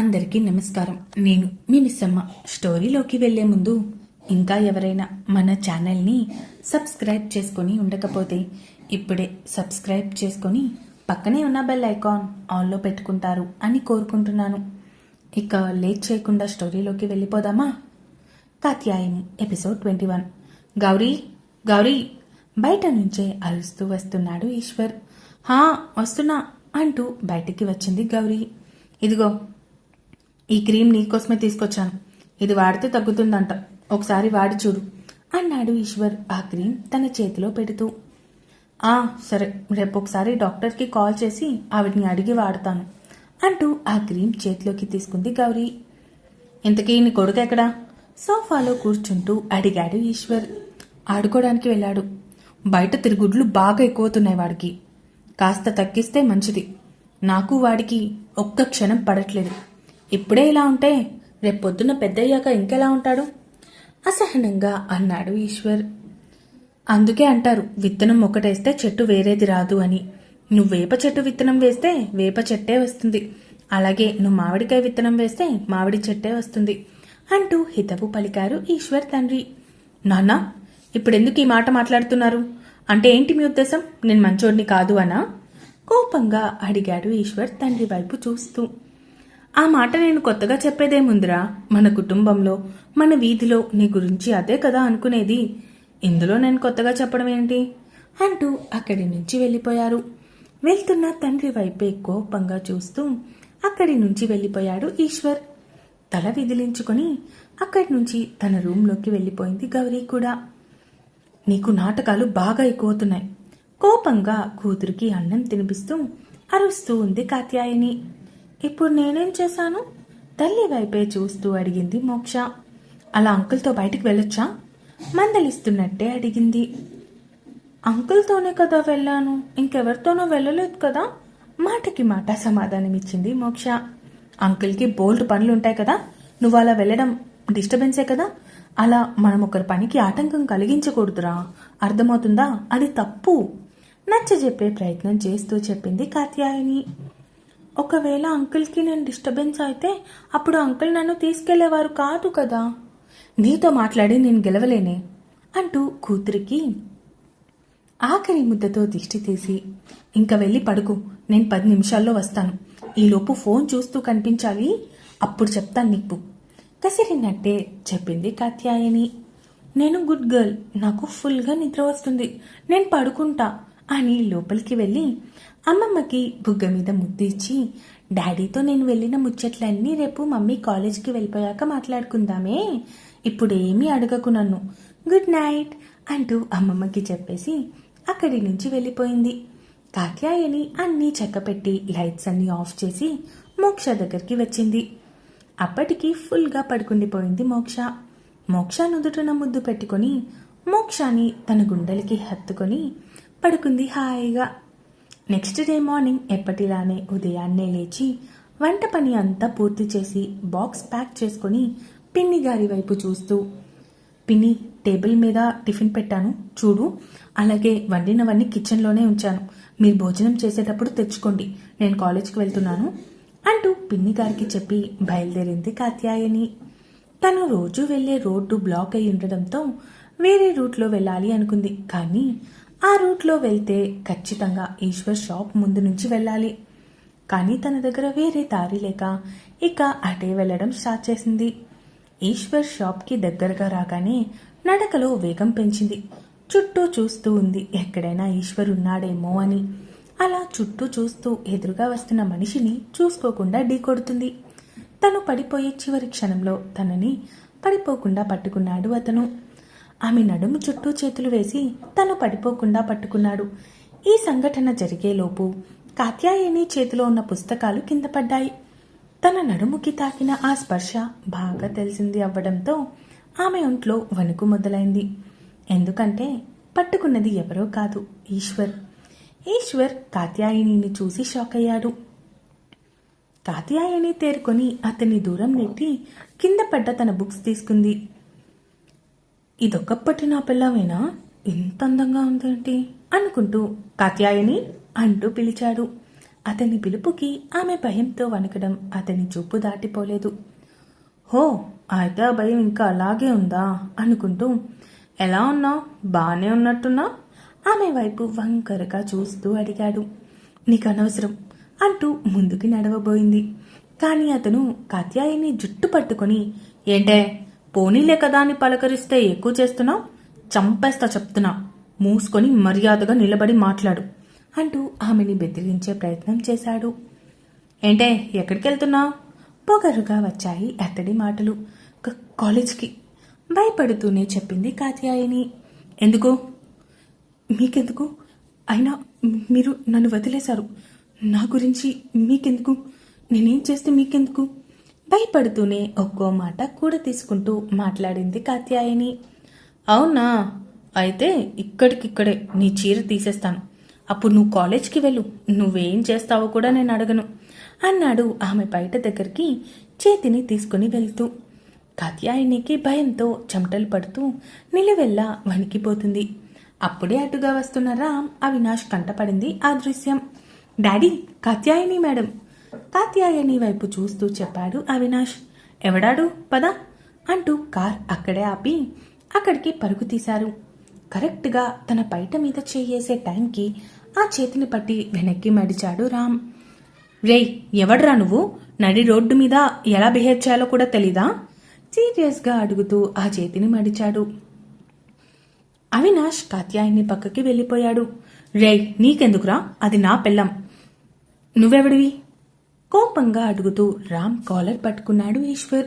అందరికీ నమస్కారం. నేను మీ మిస్సమ్మ. స్టోరీలోకి వెళ్ళే ముందు ఇంకా ఎవరైనా మన ఛానల్ని సబ్స్క్రైబ్ చేసుకొని ఉండకపోతే ఇప్పుడే సబ్స్క్రైబ్ చేసుకొని పక్కనే ఉన్న బెల్ ఐకాన్ ఆన్లో పెట్టుకుంటారు అని కోరుకుంటున్నాను. ఇక లేట్ చేయకుండా స్టోరీలోకి వెళ్ళిపోదామా? Katyayani episode twenty one. Gauri Gauri బయట నుంచే అరుస్తూ వస్తున్నాడు ఈశ్వర్. హా వస్తున్నా అంటూ బయటికి వచ్చింది గౌరీ. ఇదిగో ఈ క్రీమ్ నీకోసమే తీసుకొచ్చాను. ఇది వాడితే తగ్గుతుందంట. ఒకసారి వాడి చూడు. అన్నాడు ఈశ్వర్ ఆ క్రీమ్ తన చేతిలో పెడుతూ. ఆ సరే రేపు ఒకసారి డాక్టర్కి కాల్ చేసి ఆవిడని అడిగి వాడతాను అంటూ ఆ క్రీమ్ చేతిలోకి తీసుకుంది గౌరీ. ఇంతకీ నీ కొడుకు ఎక్కడా? సోఫాలో కూర్చుంటూ అడిగాడు ఈశ్వర్. ఆడుకోవడానికి వెళ్ళాడు. బయట తిరుగుడ్లు బాగా ఎక్కువతున్నాయి వాడికి. కాస్త తగ్గిస్తే మంచిది. నాకు వాడికి ఒక్క క్షణం పడట్లేదు. ఇప్పుడే ఇలా ఉంటే రేపొద్దున పెద్దయ్యాక ఇంకెలా ఉంటాడు? అసహనంగా అన్నాడు ఈశ్వర్. అందుకే అంటారు విత్తనం ఒకటేస్తే చెట్టు వేరేది రాదు అని. నువ్వు వేప చెట్టు విత్తనం వేస్తే వేప చెట్టే వస్తుంది. అలాగే నువ్వు మామిడికాయ విత్తనం వేస్తే మామిడి చెట్టే వస్తుంది అంటూ హితవు పలికారు ఈశ్వర్ తండ్రి. నాన్న ఇప్పుడెందుకు ఈ మాట మాట్లాడుతున్నారు? అంటే ఏంటి మీ ఉద్దేశం? నేను మంచోడిని కాదు అనా? కోపంగా అడిగాడు ఈశ్వర్ తండ్రి వైపు చూస్తూ. ఆ మాట నేను కొత్తగా చెప్పేదేముందిరా మన కుటుంబంలో మన వీధిలో నీ గురించి అదే కదా అనుకునేది. ఇందులో నేను కొత్తగా చెప్పడం ఏంటి? అంటూ అక్కడి నుంచి వెళ్ళిపోయారు. వెళ్తున్న తండ్రి వైపే కోపంగా చూస్తూ అక్కడి నుంచి వెళ్ళిపోయాడు ఈశ్వర్. తల విదిలించుకొని అక్కడి నుంచి తన రూంలోకి వెళ్ళిపోయింది గౌరీ కూడా. నీకు నాటకాలు బాగా ఎక్కువవుతున్నాయి. కోపంగా కూతురికి అన్నం తినిపిస్తూ అరుస్తూ ఉంది కాత్యాయని. ఇప్పుడు నేనేం చేశాను? తల్లి వైపే చూస్తూ అడిగింది మోక్ష. అలా అంకుల్తో బయటికి వెళ్ళొచ్చా? మందలిస్తున్నట్టే అడిగింది. అంకుల్తోనే కదా వెళ్ళాను. ఇంకెవరితోనో వెళ్ళలేదు కదా? మాటకి మాట సమాధానమిచ్చింది మోక్ష. అంకుల్కి బోల్డ్ పనులు ఉంటాయి కదా? నువ్వు అలా వెళ్ళడం డిస్టర్బెన్సే కదా? అలా మనం ఒకరి పనికి ఆటంకం కలిగించకూడదురా. అర్థమవుతుందా? అది తప్పు. నచ్చ చెప్పే ప్రయత్నం చేస్తూ చెప్పింది కాత్యాయని. ఒకవేళ అంకుల్కి నేను డిస్టర్బెన్స్ అయితే అప్పుడు అంకుల్ నన్ను తీసుకెళ్ళేవారు కాదు కదా. నీతో మాట్లాడి నేను గెలవలేనే అంటూ కూతురికి ఆఖరి ముద్దతో దిష్టి తీసి ఇంకా వెళ్ళి పడుకు నేను పది నిమిషాల్లో వస్తాను. ఈలోపు ఫోన్ చూస్తూ కనిపించాలి అప్పుడు చెప్తాను నీకు. కసిరినట్టే చెప్పింది కాత్యాయని. నేను గుడ్ గర్ల్ నాకు ఫుల్గా నిద్ర వస్తుంది. నేను పడుకుంటా అని లోపలికి వెళ్ళి అమ్మమ్మకి బుగ్గ మీద ముద్దు ఇచ్చి డాడీతో నేను వెళ్ళిన ముచ్చట్లన్నీ రేపు మమ్మీ కాలేజ్కి వెళ్ళిపోయాక మాట్లాడుకుందామే. ఇప్పుడు ఏమీ అడగకు నన్ను. గుడ్ నైట్ అంటూ అమ్మమ్మకి చెప్పేసి అక్కడి నుంచి వెళ్ళిపోయింది. కాత్యాయని అన్నీ చెక్కపెట్టి లైట్స్ అన్నీ ఆఫ్ చేసి మోక్ష దగ్గరికి వచ్చింది. అప్పటికి ఫుల్గా పడుకుండిపోయింది మోక్ష. మోక్ష నుదుటన ముద్దు పెట్టుకొని మోక్షాని తన గుండెలకి హత్తుకొని పడుకుంది హాయిగా. నెక్స్ట్ డే మార్నింగ్ ఎప్పటిలానే ఉదయాన్నే లేచి వంట పని అంతా పూర్తి చేసి బాక్స్ ప్యాక్ చేసుకొని పిన్ని గారి వైపు చూస్తూ పిన్ని టేబుల్ మీద టిఫిన్ పెట్టాను చూడు. అలాగే వండినవన్నీ కిచెన్లోనే ఉంచాను. మీరు భోజనం చేసేటప్పుడు తెచ్చుకోండి. నేను కాలేజ్కి వెళ్తున్నాను అంటూ పిన్ని గారికి చెప్పి బయలుదేరింది కాత్యాయని. తను రోజు వెళ్ళే రోడ్డు బ్లాక్ అయి ఉండడంతో వేరే రూట్లో వెళ్ళాలి అనుకుంది. కానీ ఆ రూట్లో వెళ్తే ఖచ్చితంగా ఈశ్వర్ షాప్ ముందు నుంచి వెళ్ళాలి. కానీ తన దగ్గర వేరే దారి లేక ఇక అటే వెళ్ళడం స్టార్ట్ చేసింది. ఈశ్వర్ షాప్కి దగ్గరగా రాగానే నడకలో వేగం పెంచింది. చుట్టూ చూస్తూ ఉంది ఎక్కడైనా ఈశ్వర్ ఉన్నాడేమో అని. అలా చుట్టూ చూస్తూ ఎదురుగా వస్తున్న మనిషిని చూసుకోకుండా ఢీకొడుతుంది తను పడిపోయే చివరి క్షణంలో తనని పడిపోకుండా పట్టుకున్నాడు అతను. ఆమె నడుము చుట్టూ చేతులు వేసి తను పడిపోకుండా పట్టుకున్నాడు. ఈ సంఘటన జరిగేలోపు కాత్యాయని చేతిలో ఉన్న పుస్తకాలు కింద పడ్డాయి. తన నడుముకి తాకిన ఆ స్పర్శ బాగా తెలిసింది అవ్వడంతో ఆమె ఒంట్లో వణుకు మొదలైంది. ఎందుకంటే పట్టుకున్నది ఎవరో కాదు ఈశ్వర్. ఈశ్వర్ కాత్యాయనిని చూసి షాక్ అయ్యాడు. కాత్యాయని తేరుకొని అతన్ని దూరం నెట్టి కింద పడ్డ తన బుక్స్ తీసుకుంది. ఇదొకప్పటి నా పిల్లవేనా? ఇంత అందంగా ఉందేంటి? అనుకుంటూ కాత్యాయని అంటూ పిలిచాడు. అతని పిలుపుకి ఆమె భయంతో వణకడం అతని చూపు దాటిపోలేదు. హో అయితే ఆ భయం ఇంకా అలాగే ఉందా? అనుకుంటూ ఎలా ఉన్నావు బాగానే ఉన్నట్టున్నా? ఆమె వైపు వంకరగా చూస్తూ అడిగాడు. నీకు అనవసరం అంటూ ముందుకి నడవబోయింది. కానీ అతను కాత్యాయిని జుట్టు పట్టుకొని ఏంటే? పోనీలే కదా అని పలకరిస్తే ఎక్కువ చేస్తున్నావు? చంపేస్తా చెప్తున్నా. మూసుకొని మర్యాదగా నిలబడి మాట్లాడు అంటూ ఆమెని బెదిరించే ప్రయత్నం చేశాడు. ఏంటే ఎక్కడికి వెళ్తున్నావు పొగరుగా వచ్చాయి అతడి మాటలు. కాలేజ్కి. భయపడుతూనే చెప్పింది కాత్యాయని. ఎందుకు? మీకెందుకు? అయినా మీరు నన్ను వదిలేశారు. నా గురించి మీకెందుకు? నేనేం చేస్తే మీకెందుకు? భయపడుతూనే ఒక్కో మాట కూడా తీసుకుంటూ మాట్లాడింది కాత్యాయని. అవునా? అయితే ఇక్కడికిక్కడే నీ చీర తీసేస్తాను. అప్పుడు నువ్వు కాలేజ్కి వెళ్ళు. నువ్వేం చేస్తావో కూడా నేను అడగను అన్నాడు ఆమె బయట దగ్గరికి చేతిని తీసుకుని వెళ్తూ. కాత్యాయనికి భయంతో చెమటలు పడుతూ నిలువెల్లా వణికిపోతుంది. అప్పుడే అటుగా వస్తున్న రామ్ అవినాష్ కంటపడింది ఆ దృశ్యం. Daddy Katyayani madam. కాత్యాయని వైపు చూస్తూ చెప్పాడు అవినాష్. ఎవడాడు? పద అంటూ కార్ అక్కడే ఆపి అక్కడికి పరుగు తీశారు. కరెక్ట్గా తన పైట మీద చేయేసే టైంకి ఆ చేతిని పట్టి వెనక్కి మడిచాడు రామ్. రేయ్ ఎవడ్రా నువ్వు? నడి రోడ్డు మీద ఎలా బిహేవ్ చేయాలో కూడా తెలీదా? సీరియస్గా అడుగుతూ ఆ చేతిని మడిచాడు. అవినాష్ కాత్యాయని పక్కకి వెళ్ళిపోయాడు. రేయ్ నీకెందుకురా? అది నా పెళ్ళం. నువ్వెవడివి? కోపంగా అడుగుతూ రామ్ కాలర్ పట్టుకున్నాడు ఈశ్వర్.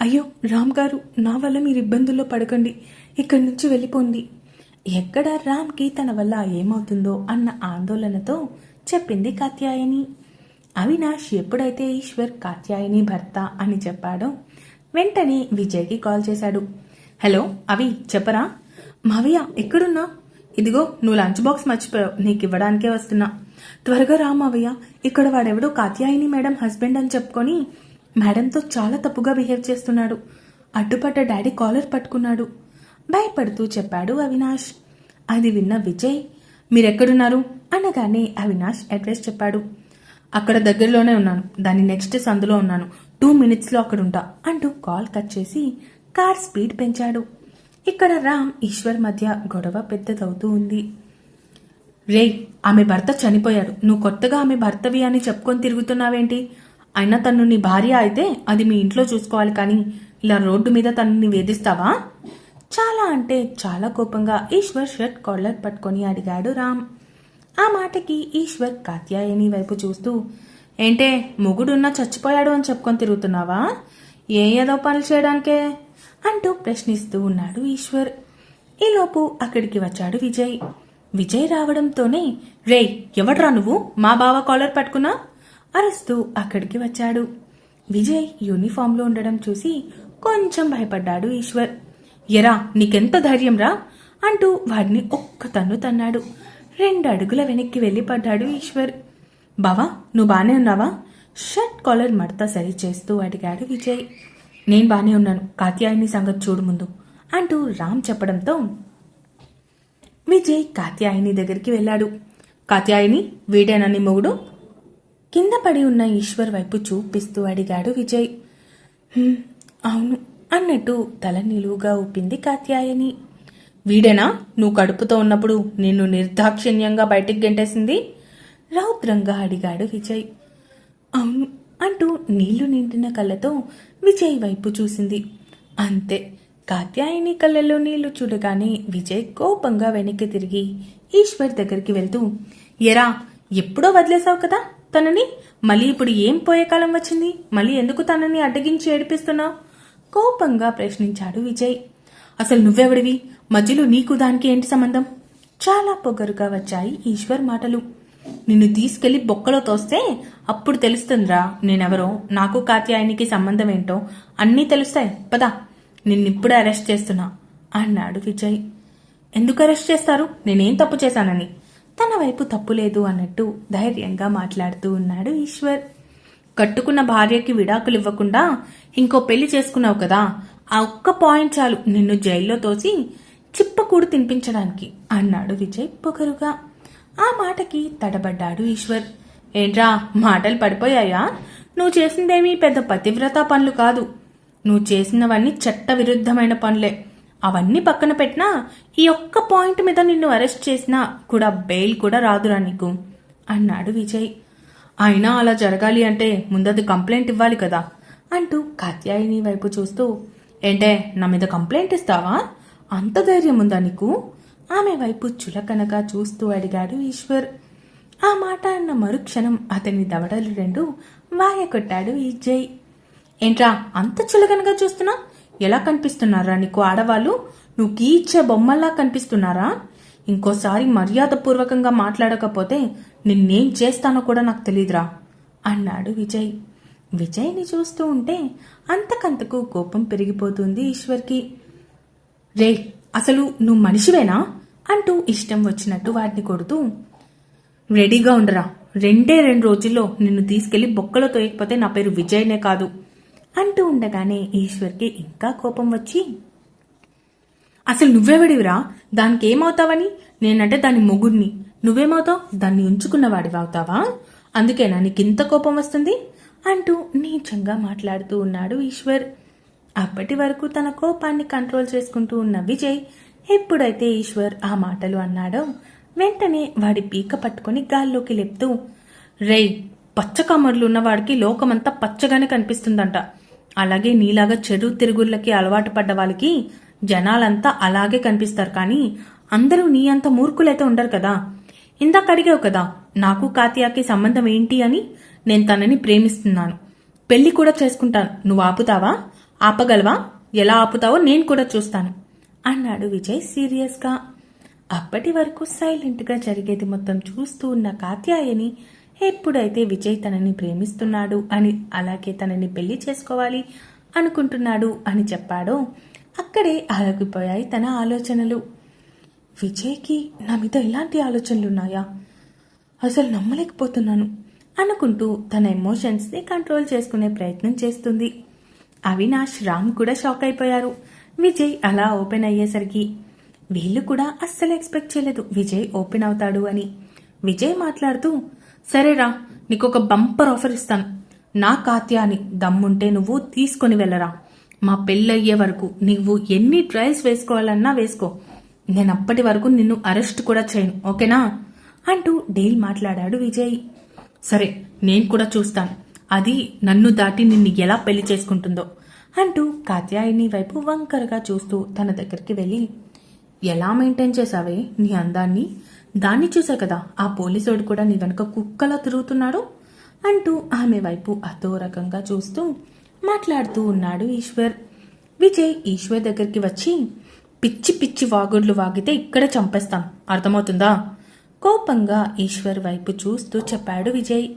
అయ్యో రామ్ గారు నా వల్ల మీరు ఇబ్బందుల్లో పడకండి. ఇక్కడి నుంచి వెళ్ళిపోండి. ఎక్కడ రామ్కి తన వల్ల ఏమవుతుందో అన్న ఆందోళనతో చెప్పింది కాత్యాయని. అవినాష్ ఎప్పుడైతే ఈశ్వర్ కాత్యాయని భర్త అని చెప్పాడో వెంటనే విజయ్కి కాల్ చేశాడు. హలో అవి చెప్పరా? మావయ్య ఎక్కడున్నా? ఇదిగో నువ్వు లంచ్ బాక్స్ మర్చిపోయావు. నీకు ఇవ్వడానికే వస్తున్నా. త్వరగా రా మావయ్య. ఇక్కడ వాడెవడో కాత్యాయిని మేడం హస్బెండ్ అని చెప్పుకొని మేడంతో చాలా తప్పుగా బిహేవ్ చేస్తున్నాడు. అడ్డుపడ్డ డాడీ కాలర్ పట్టుకున్నాడు. భయపడుతూ చెప్పాడు అవినాష్. అది విన్న విజయ్ మీరెక్కడున్నారు? అనగానే అవినాష్ అడ్రస్ చెప్పాడు. అక్కడ దగ్గరలోనే ఉన్నాను. దాని నెక్స్ట్ సందులో ఉన్నాను. టూ మినిట్స్లో అక్కడ ఉంటా అంటూ కాల్ కట్ చేసి కార్ స్పీడ్ పెంచాడు. ఇక్కడ రామ్ ఈశ్వర్ మధ్య గొడవ పెద్దదవుతూ ఉంది. రేయ్ ఆమె భర్త చనిపోయాడు. నువ్వు కొత్తగా ఆమె భర్తవి అని చెప్పుకొని తిరుగుతున్నావేంటి? అయినా తను నీ భార్య అయితే అది మీ ఇంట్లో చూసుకోవాలి కానీ ఇలా రోడ్డు మీద తనని వేధిస్తావా? చాలా అంటే చాలా కోపంగా ఈశ్వర్ షర్ట్ కాలర్ పట్టుకొని అడిగాడు రామ్. ఆ మాటకి ఈశ్వర్ కాత్యాయని వైపు చూస్తూ ఏంటే మొగుడున్నా చచ్చిపోయాడు అని చెప్పుకొని తిరుగుతున్నావా? ఏ ఏదో పనులు చేయడానికే? అంటూ ప్రశ్నిస్తూ ఉన్నాడు ఈశ్వర్. ఈలోపు అక్కడికి వచ్చాడు విజయ్. విజయ్ రావడంతోనే రే ఎవడ్రా నువ్వు? మా బావ కాలర్ పట్టుకున్నా? అరుస్తూ అక్కడికి వచ్చాడు. విజయ్ యూనిఫామ్లో ఉండడం చూసి కొంచెం భయపడ్డాడు ఈశ్వర్. ఎరా నీకెంత ధైర్యం రా అంటూ వాడిని ఒక్క తన్ను తన్నాడు. రెండు అడుగుల వెనక్కి వెళ్ళి పడ్డాడు ఈశ్వర్. బావా నువ్వు బానే ఉన్నావా? షర్ట్ కాలర్ మడత సరి చేస్తూ అడిగాడు విజయ్. నేను బానే ఉన్నాను. కాత్యాయని సంగతి చూడు ముందు అంటూ రామ్ చెప్పడంతో విజయ్ కాత్యాయని దగ్గరికి వెళ్ళాడు. కాత్యాయని వీడేనా నీ మొగుడు కింద పడి ఉన్న ఈశ్వర్ వైపు చూపిస్తూ అడిగాడు విజయ్. అవును అన్నట్టు తల నిలువుగా ఊపింది కాత్యాయని. వీడేనా? నువ్వు కడుపుతో ఉన్నప్పుడు నిన్ను నిర్దాక్షిణ్యంగా బయటికి గెంటేసింది? రౌద్రంగా అడిగాడు విజయ్. అవును అంటూ నీళ్ళు నిండిన కళ్ళతో విజయ్ వైపు చూసింది. అంతే కాత్యాయని కళ్ళల్లో నీళ్ళు చూడగానే విజయ్ కోపంగా వెనక్కి తిరిగి ఈశ్వర్ దగ్గరికి వెళ్తూ ఎరా ఎప్పుడో వదిలేసావు కదా తనని? మళ్ళీ ఇప్పుడు ఏం పోయే కాలం వచ్చింది? మళ్ళీ ఎందుకు తనని అడ్డగించి ఏడిపిస్తున్నావు? కోపంగా ప్రశ్నించాడు విజయ్. అసలు నువ్వెవడివి? మధ్యలో నీకు దానికి ఏంటి సంబంధం? చాలా పొగరుగా వచ్చాయి ఈశ్వర్ మాటలు. నిన్ను తీసుకెళ్ళి బొక్కలో తోస్తే అప్పుడు తెలుస్తుందిరా నేనెవరో నాకు కాత్యాయనికి సంబంధం ఏంటో అన్నీ తెలుస్తాయి. పదా నిన్నిప్పుడు అరెస్ట్ చేస్తున్నా అన్నాడు విజయ్. ఎందుకు అరెస్ట్ చేస్తారు? నేనేం తప్పు చేశానని. తన వైపు తప్పు లేదు అన్నట్టు ధైర్యంగా మాట్లాడుతూ ఉన్నాడు ఈశ్వర్. కట్టుకున్న భార్యకి విడాకులు ఇవ్వకుండా ఇంకో పెళ్ళి చేసుకున్నావు కదా ఆ ఒక్క పాయింట్ చాలు నిన్ను జైల్లో తోసి చిప్పకూడు తినిపించడానికి అన్నాడు విజయ్ పొగరుగా. ఆ మాటకి తడబడ్డాడు ఈశ్వర్. ఏంట్రా మాటలు పడిపోయాయా? నువ్వు చేసిందేమీ పెద్ద పతివ్రత పనులు కాదు. నువ్వు చేసినవన్నీ చట్ట విరుద్ధమైన పనులే. అవన్నీ పక్కన పెట్టినా ఈ ఒక్క పాయింట్ మీద నిన్ను అరెస్ట్ చేసినా కూడా బెయిల్ కూడా రాదురా నీకు. అన్నాడు విజయ్. అయినా అలా జరగాలి అంటే ముందది కంప్లైంట్ ఇవ్వాలి కదా అంటూ కాత్యాయిని వైపు చూస్తూ. ఏంటే నా మీద కంప్లైంట్ ఇస్తావా? అంత ధైర్యం ఉందా నీకు? ఆమె వైపు చులకనగా చూస్తూ అడిగాడు ఈశ్వర్. ఆ మాట అన్న మరుక్షణం అతని దవడలు రెండు వాయ కొట్టాడు విజయ్. ఏంట్రా అంత చులకనగా చూస్తున్నా? ఎలా కనిపిస్తున్నారా నీకు ఆడవాళ్ళు? నువ్వు గీచే బొమ్మల్లా కనిపిస్తున్నారా? ఇంకోసారి మర్యాదపూర్వకంగా మాట్లాడకపోతే నిన్నేం చేస్తానో కూడా నాకు తెలియదురా అన్నాడు విజయ్. విజయ్ని చూస్తూ ఉంటే అంతకంతకు కోపం పెరిగిపోతుంది ఈశ్వర్కి. రే అసలు నువ్వు మనిషివేనా? అంటూ ఇష్టం వచ్చినట్టు వాటిని కొడుతూ రెడీగా ఉండరా? రెండే రెండు రోజుల్లో నిన్ను తీసుకెళ్ళి బొక్కలో తోయకపోతే నా పేరు విజయ్నే కాదు. అంటూ ఉండగానే ఈశ్వర్కి ఇంకా కోపం వచ్చి అసలు నువ్వెవడివిరా? దానికి ఏమవుతావని నేనంటే దాని మొగుడిని. నువ్వేమవుతావు? దాన్ని ఉంచుకున్నవాడివి అవుతావా అందుకేనా నీకింత కోపం వస్తుంది? అంటూ నీచంగా మాట్లాడుతూ ఉన్నాడు ఈశ్వర్. అప్పటి వరకు తన కోపాన్ని కంట్రోల్ చేసుకుంటూ ఉన్న విజయ్ ఎప్పుడైతే ఈశ్వర్ ఆ మాటలు అన్నాడో వెంటనే వాడి పీక పట్టుకుని గాల్లోకి లేపుతూ రేయ్ పచ్చ కమర్లు ఉన్నవాడికి లోకమంతా పచ్చగానే కనిపిస్తుందంట. అలాగే నీలాగా చెడు తిరుగుళ్ళకి అలవాటు పడ్డ వాళ్ళకి జనాలంతా అలాగే కనిపిస్తారు. కానీ అందరూ నీ అంత మూర్ఖులైతే ఉండరు కదా. ఇందాక అడిగావు కదా నాకు కాతియాకి సంబంధం ఏంటి అని నేను తనని ప్రేమిస్తున్నాను. పెళ్ళి కూడా చేసుకుంటాను. నువ్వు ఆపుతావా? ఆపగలవా? ఎలా ఆపుతావో నేను కూడా చూస్తాను. అన్నాడు విజయ్ సీరియస్గా. అప్పటి వరకు సైలెంట్గా జరిగేది మొత్తం చూస్తూ ఉన్న కాత్యాయని ఎప్పుడైతే విజయ్ తనని ప్రేమిస్తున్నాడు అని అలాగే తనని పెళ్ళి చేసుకోవాలి అనుకుంటున్నాడు అని చెప్పాడో అక్కడే ఆగిపోయాయి తన ఆలోచనలు. విజయ్కి నా మీద ఇలాంటి ఆలోచనలున్నాయా? అసలు నమ్మలేకపోతున్నాను అనుకుంటూ తన ఎమోషన్స్ని కంట్రోల్ చేసుకునే ప్రయత్నం చేస్తుంది. అవినాష్ రామ్ కూడా షాక్ అయిపోయారు. విజయ్ అలా ఓపెన్ అయ్యేసరికి వీళ్ళు కూడా అస్సలు ఎక్స్పెక్ట్ చేయలేదు విజయ్ ఓపెన్ అవుతాడు అని. విజయ్ మాట్లాడుతూ సరేరా నీకు ఒక బంపర్ ఆఫర్ ఇస్తాను. నా కాత్యాని దమ్ముంటే నువ్వు తీసుకొని వెళ్ళరా. మా పెళ్ళయ్యే వరకు నువ్వు ఎన్ని ట్రయల్స్ వేసుకోవాలన్నా వేసుకో. నేను అప్పటి వరకు నిన్ను అరెస్ట్ కూడా చేయను ఓకేనా? అంటూ డేల్ మాట్లాడాడు విజయ్. సరే నేను కూడా చూస్తాను. అది నన్ను దాటి నిన్ను ఎలా పెళ్ళి చేసుకుంటుందో అంటూ కాత్యాయిని వైపు వంకరగా చూస్తూ తన దగ్గరికి వెళ్ళి ఎలా మెయింటైన్ చేశావే నీ అందాన్ని? దాన్ని చూసా కదా ఆ పోలీసోడు కూడా నీ వెనుక కుక్కలా తిరుగుతున్నాడు అంటూ ఆమె వైపు అదో రకంగా చూస్తూ మాట్లాడుతూ ఉన్నాడు ఈశ్వర్. విజయ్ ఈశ్వర్ దగ్గరికి వచ్చి పిచ్చి పిచ్చి వాగుడ్లు వాగితే ఇక్కడే చంపేస్తాం. అర్థమవుతుందా? కోపంగా ఈశ్వర్ వైపు చూస్తూ చెప్పాడు విజయ్.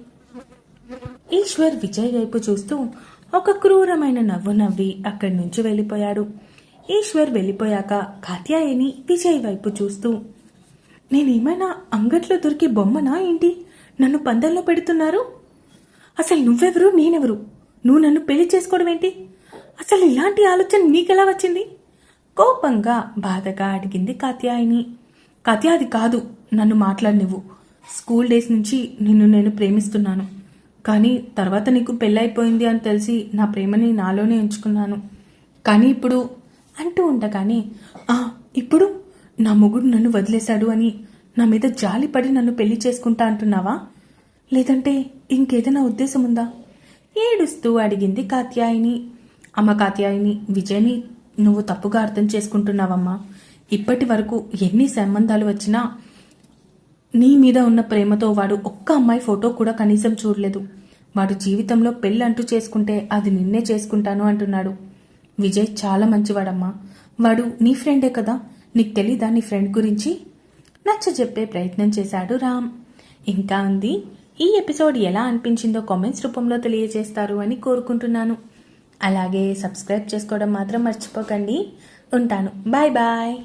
ఈశ్వర్ విజయ్ వైపు చూస్తూ ఒక క్రూరమైన నవ్వు నవ్వి అక్కడి నుంచి వెళ్ళిపోయాడు. ఈశ్వర్ వెళ్ళిపోయాక కాత్యాయని విజయ్ వైపు చూస్తూ నేనేమైనా అంగట్లో దొరికే బొమ్మనా ఏంటి? నన్ను పందెంలో పెడుతున్నారు? అసలు నువ్వెవరు నేనెవరు? నువ్వు నన్ను పెళ్ళి చేసుకోవడం ఏంటి? అసలు ఇలాంటి ఆలోచన నీకెలా వచ్చింది? కోపంగా బాధగా అడిగింది కాత్యాయిని. కాత్య అది కాదు నన్ను మాట్లాడినివ్వు. స్కూల్ డేస్ నుంచి నిన్ను నేను ప్రేమిస్తున్నాను. కానీ తర్వాత నీకు పెళ్ళైపోయింది అని తెలిసి నా ప్రేమని నాలోనే ఉంచుకున్నాను. కానీ ఇప్పుడు అంటూ ఉండగానే ఆ ఇప్పుడు? నా మొగుడు నన్ను వదిలేశాడు అని నా మీద జాలిపడి నన్ను పెళ్ళి చేసుకుంటా అంటున్నావా? లేదంటే ఇంకేదైనా ఉద్దేశం ఉందా? ఏడుస్తూ అడిగింది కాత్యాయిని. అమ్మ కాత్యాయిని విజయ్ని నువ్వు తప్పుగా అర్థం చేసుకుంటున్నావమ్మా. ఇప్పటి వరకు ఎన్ని సంబంధాలు వచ్చినా నీ మీద ఉన్న ప్రేమతో వాడు ఒక్క అమ్మాయి ఫోటో కూడా కనీసం చూడలేదు. వాడు జీవితంలో పెళ్ళి అంటూ చేసుకుంటే అది నిన్నే చేసుకుంటాను అంటున్నాడు. విజయ్ చాలా మంచివాడమ్మా. వాడు నీ ఫ్రెండే కదా. నీకు తెలీదా నీ ఫ్రెండ్ గురించి? నచ్చ చెప్పే ప్రయత్నం చేశాడు రామ్. ఇంకా ఉంది ఈ ఎపిసోడ్ ఎలా అనిపించిందో కామెంట్స్ రూపంలో తెలియజేస్తారు అని కోరుకుంటున్నాను. అలాగే సబ్స్క్రైబ్ చేసుకోవడం మాత్రం మర్చిపోకండి. ఉంటాను. Bye bye.